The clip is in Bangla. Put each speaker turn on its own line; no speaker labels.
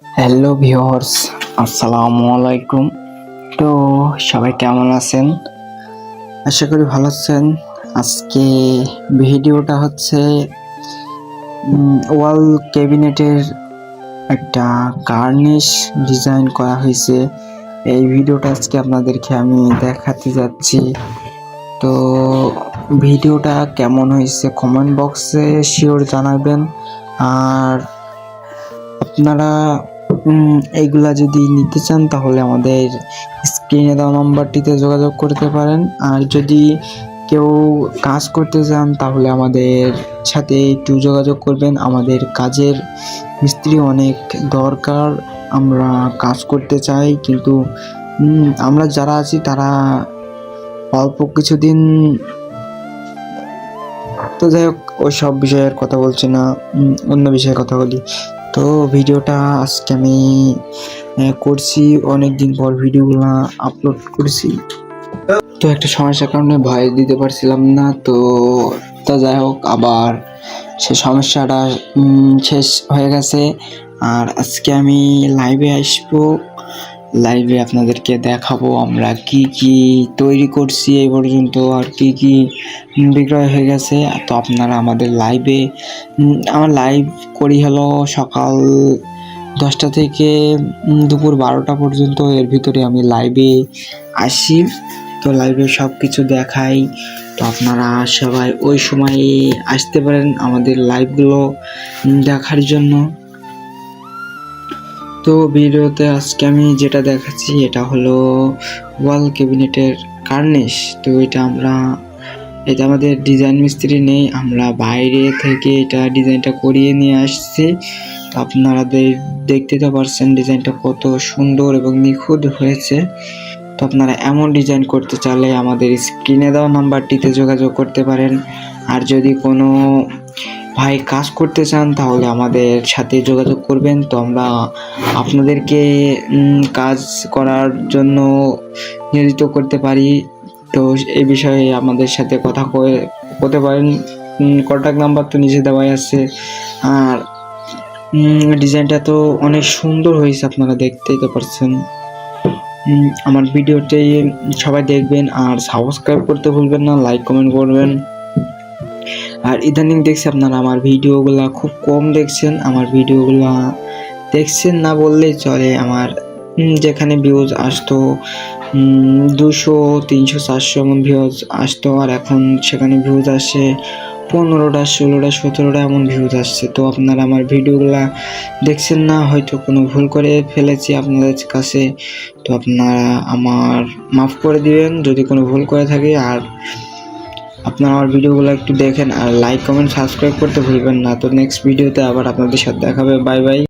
হ্যালো ভিউয়ার্স, আসসালামু আলাইকুম। তো সবাই কেমন আছেন? আশা করি ভালো আছেন। আজকে ভিডিওটা হচ্ছে ওয়াল ক্যাবিনেটের একটা কার্নিশ ডিজাইন করা হয়েছে। এই ভিডিওটা আজকে আপনাদেরকে আমি দেখাতে যাচ্ছি। তো ভিডিওটা কেমন হয়েছে কমেন্ট বক্সে শিওর জানাবেন। আর আপনারা এইগুলা যদি নিতে চান, তাহলে আমাদের স্ক্রিনে দেওয়া নম্বরটিতে যোগাযোগ করতে পারেন। আর যদি কেউ কাজ করতে চান, তাহলে আমাদের সাথে একটু যোগাযোগ করবেন। আমাদের কাজের মিস্ত্রি অনেক দরকার। আমরা কাজ করতে চাই, কিন্তু আমরা যারা আছি, তারা অল্প কিছুদিন তো যাই হোক, ওই সব বিষয়ের কথা বলছি না অন্য বিষয়ে কথা বলি। তো ভিডিওটা আজকে আমি করছি। অনেক দিন পর ভিডিওগুলো আপলোড করছি। তো একটা সমস্যার কারণে ভয় দিতে পারছিলাম না, তো তা যাই হোক, আবার সে সমস্যাটা শেষ হয়ে গেছে। আর আজকে আমি লাইভে আসব। লাইভে আপনাদেরকে দেখাবো আমরা কি কি তৈরি করছি এই পর্যন্ত আর কি কি বিক্রয় হয়ে গেছে। তো আপনারা আমাদের লাইভে আমার লাইভ করি হলো সকাল দশটা থেকে দুপুর বারোটা পর্যন্ত। এর ভিতরে আমি লাইভে আসি। তো লাইভে সব কিছু দেখাই। তো আপনারা সবাই ওই সময়ে আসতে পারেন আমাদের লাইভগুলো দেখার জন্য। তো ভিডিওতে আজকে আমি যেটা দেখাচ্ছি, এটা হলো ওয়াল ক্যাবিনেটের কার্নিশ। তো এটা আমরা, এটা আমাদের ডিজাইন মিস্ত্রি নেই, আমরা বাইরে থেকে এটা ডিজাইনটা করিয়ে নিয়ে আসছি। তো আপনারা দেখতে তো পারছেন ডিজাইনটা কত সুন্দর এবং নিখুঁত হয়েছে। তো আপনারা এমন ডিজাইন করতে চাইলে আমাদের স্ক্রিনে দেওয়া নাম্বারটিতে যোগাযোগ করতে পারেন। আর যদি কোনো ভাই, কাজ করতে চান, তাহলে আমাদের সাথে যোগাযোগ করবেন। তো আমরা আপনাদেরকে কাজ করার জন্য নিয়োজিত করতে পারি। তো এই বিষয়ে আমাদের সাথে কথা কয়ে হতে পারেন। কন্ট্যাক্ট নাম্বার তো নিচে দেওয়াই আছে। আর ডিজাইনটা তো অনেক সুন্দর হয়েছে আপনারা দেখতেই তো পারছেন। আমার ভিডিওটি সবাই দেখবেন আর সাবস্ক্রাইব করতে ভুলবেন না লাইক কমেন্ট করবেন। আর ইদানিং দেখছি আপনারা আমার ভিডিওগুলা খুব কম দেখছেন, আমার ভিডিওগুলা দেখছেন না বললেই চলে আমার যেখানে ভিউজ আসতো দুশো, তিনশো, চারশো এমন ভিউজ আসতো আর এখন সেখানে ভিউজ আসে পনেরোটা, ষোলোটা, সতেরোটা এমন ভিউজ আসছে। তো আপনারা আমার ভিডিওগুলা দেখছেন না, হয়তো কোনো ভুল করে ফেলেছি আপনাদের কাছে। তো আপনারা আমার মাফ করে দিবেন, যদি কোনো ভুল করে থাকি আর আপনারা আমার ভিডিওগুলো একটু দেখেন আর লাইক কমেন্ট সাবস্ক্রাইব করতে ভুলবেন না। তো নেক্সট ভিডিওতে আবার আপনাদের সাথে দেখাবে বাই বাই